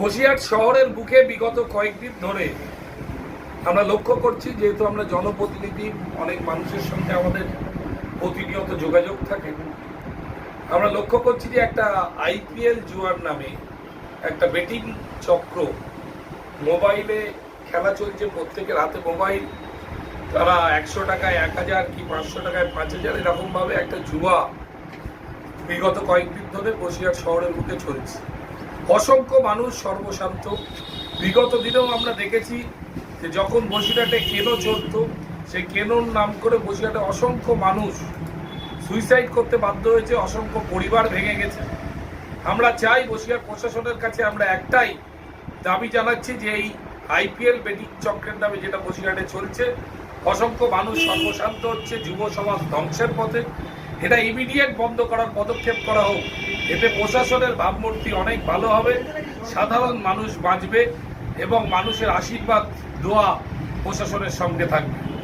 বসিরহাট শহরের বুকে বিগত কয়েকদিন ধরে আমরা লক্ষ্য করছি, যেহেতু আমরা জনপ্রতিনিধি, অনেক মানুষের সঙ্গে আমাদের প্রতিনিয়ত যোগাযোগ থাকে, আমরা লক্ষ্য করছি যে একটা আইপিএল জুয়ার নামে একটা বেটিং চক্র মোবাইলে খেলা চলছে, প্রত্যেকের হাতে মোবাইল। তারা একশো টাকায় এক হাজার কি পাঁচশো টাকায় পাঁচ হাজার এরকমভাবে একটা জুয়া বিগত কয়েকদিন ধরে বসিরহাট শহরের বুকে চলছে। অসংখ্য মানুষ সর্বশান্ত। বিগত দিনেও আমরা দেখেছি যে যখন বসিরহাটে কেনো চলত সেই কেনোর নাম করে বসিরহাটে অসংখ্য মানুষ সুইসাইড করতে বাধ্য হয়েছে, অসংখ্য পরিবার ভেঙে গেছে। আমরা চাই বসিরহাট প্রশাসনের কাছে আমরা একটাই দাবি জানাচ্ছি যে এই আইপিএল বেটিং চক্রের নামে যেটা বসিরহাটে চলছে, অসংখ্য মানুষ সর্বশান্ত হচ্ছে, যুব সমাজ ধ্বংসের পথে। এটা ইমিডিয়েট বন্ধ করার পদক্ষেপ করা হোক। এতে প্রশাসনের ভাবমূর্তি অনেক ভালো হবে, সাধারণ মানুষ বাঁচবে এবং মানুষের আশীর্বাদ, দোয়া প্রশাসনের সঙ্গে থাকবে।